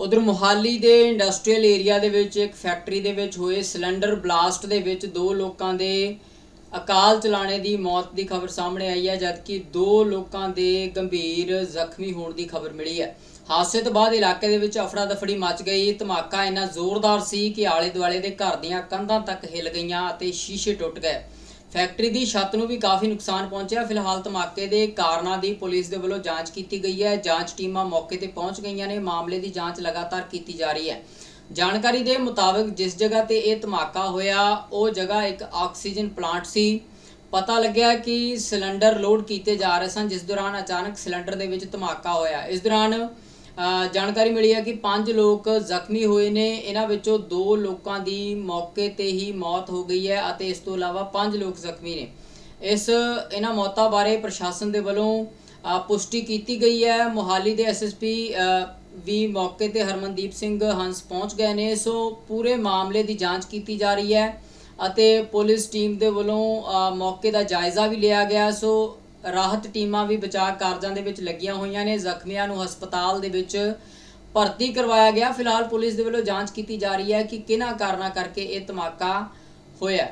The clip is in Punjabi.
ਉਧਰ ਮੁਹਾਲੀ ਦੇ ਇੰਡਸਟਰੀਅਲ ਏਰੀਆ ਦੇ ਵਿੱਚ ਇੱਕ ਫੈਕਟਰੀ ਦੇ ਵਿੱਚ ਹੋਏ ਸਿਲੰਡਰ ਬਲਾਸਟ ਦੇ ਵਿੱਚ ਦੋ ਲੋਕਾਂ ਦੇ ਅਕਾਲ ਚਲਾਣੇ ਦੀ ਮੌਤ ਦੀ ਖਬਰ ਸਾਹਮਣੇ ਆਈ ਹੈ, ਜਦਕਿ ਦੋ ਲੋਕਾਂ ਦੇ ਗੰਭੀਰ ਜ਼ਖਮੀ ਹੋਣ ਦੀ ਖਬਰ ਮਿਲੀ ਹੈ। ਹਾਦਸੇ ਤੋਂ ਬਾਅਦ ਇਲਾਕੇ ਦੇ ਵਿੱਚ ਅਫੜਾ ਦਫੜੀ ਮਚ ਗਈ। ਧਮਾਕਾ ਇੰਨਾ ਜ਼ੋਰਦਾਰ ਸੀ ਕਿ ਆਲੇ ਦੁਆਲੇ ਦੇ ਘਰ ਦੀਆਂ ਕੰਧਾਂ ਤੱਕ ਹਿੱਲ ਗਈਆਂ ਅਤੇ ਸ਼ੀਸ਼ੇ ਟੁੱਟ ਗਏ। ਫੈਕਟਰੀ ਦੀ ਛੱਤ ਨੂੰ ਵੀ ਕਾਫੀ ਨੁਕਸਾਨ ਪਹੁੰਚਿਆ। ਫਿਲਹਾਲ ਧਮਾਕੇ ਦੇ ਕਾਰਨਾਂ ਦੀ ਪੁਲਿਸ ਦੇ ਵੱਲੋਂ ਜਾਂਚ ਕੀਤੀ ਗਈ ਹੈ। ਜਾਂਚ ਟੀਮਾਂ ਮੌਕੇ ਤੇ ਪਹੁੰਚ ਗਈਆਂ ਨੇ। ਮਾਮਲੇ ਦੀ ਜਾਂਚ ਲਗਾਤਾਰ ਕੀਤੀ ਜਾ ਰਹੀ ਹੈ। ਜਾਣਕਾਰੀ ਦੇ ਮੁਤਾਬਕ ਜਿਸ ਜਗ੍ਹਾ ਤੇ ਇਹ ਧਮਾਕਾ ਹੋਇਆ, ਉਹ ਜਗ੍ਹਾ ਇੱਕ ਆਕਸੀਜਨ ਪਲਾਂਟ ਸੀ। ਪਤਾ ਲੱਗਿਆ ਕਿ ਸਿਲੰਡਰ ਲੋਡ ਕੀਤੇ ਜਾ ਰਹੇ ਸਨ, ਜਿਸ ਦੌਰਾਨ ਅਚਾਨਕ ਸਿਲੰਡਰ ਦੇ ਵਿੱਚ ਧਮਾਕਾ ਹੋਇਆ। ਇਸ ਦੌਰਾਨ ਜਾਣਕਾਰੀ ਮਿਲੀ ਹੈ ਕਿ ਪੰਜ ਲੋਕ ਜ਼ਖਮੀ ਹੋਏ ਨੇ। ਇਹਨਾਂ ਵਿੱਚੋਂ ਦੋ ਲੋਕਾਂ ਦੀ ਮੌਕੇ ਤੇ ਹੀ ਮੌਤ ਹੋ ਗਈ ਹੈ ਅਤੇ ਇਸ ਤੋਂ ਇਲਾਵਾ ਪੰਜ ਲੋਕ ਜ਼ਖਮੀ ਨੇ। ਇਸ, ਇਹਨਾਂ ਮੌਤਾਂ ਬਾਰੇ ਪ੍ਰਸ਼ਾਸਨ ਦੇ ਵੱਲੋਂ ਪੁਸ਼ਟੀ ਕੀਤੀ ਗਈ ਹੈ। ਮੋਹਾਲੀ ਦੇ ਐਸਐਸਪੀ ਵੀ ਮੌਕੇ ਤੇ ਹਰਮਨਦੀਪ ਸਿੰਘ ਹੰਸ ਪਹੁੰਚ ਗਏ ਨੇ। ਸੋ ਪੂਰੇ ਮਾਮਲੇ ਦੀ ਜਾਂਚ ਕੀਤੀ ਜਾ ਰਹੀ ਹੈ ਅਤੇ ਪੁਲਿਸ ਟੀਮ ਦੇ ਵੱਲੋਂ ਮੌਕੇ ਦਾ ਜਾਇਜ਼ਾ ਵੀ ਲਿਆ ਗਿਆ। ਸੋ ਰਾਹਤ ਟੀਮਾਂ ਵੀ ਬਚਾਅ ਕਾਰਜਾਂ ਦੇ ਵਿੱਚ ਲੱਗੀਆਂ ਹੋਈਆਂ ਨੇ। ਜ਼ਖਮੀਆਂ ਨੂੰ ਹਸਪਤਾਲ ਦੇ ਵਿੱਚ ਭਰਤੀ ਕਰਵਾਇਆ ਗਿਆ। ਫਿਲਹਾਲ ਪੁਲਿਸ ਦੇ ਵੱਲੋਂ ਜਾਂਚ ਕੀਤੀ ਜਾ ਰਹੀ ਹੈ ਕਿ ਕਿਹਨਾਂ ਕਾਰਨਾਂ ਕਰਕੇ ਇਹ ਧਮਾਕਾ ਹੋਇਆ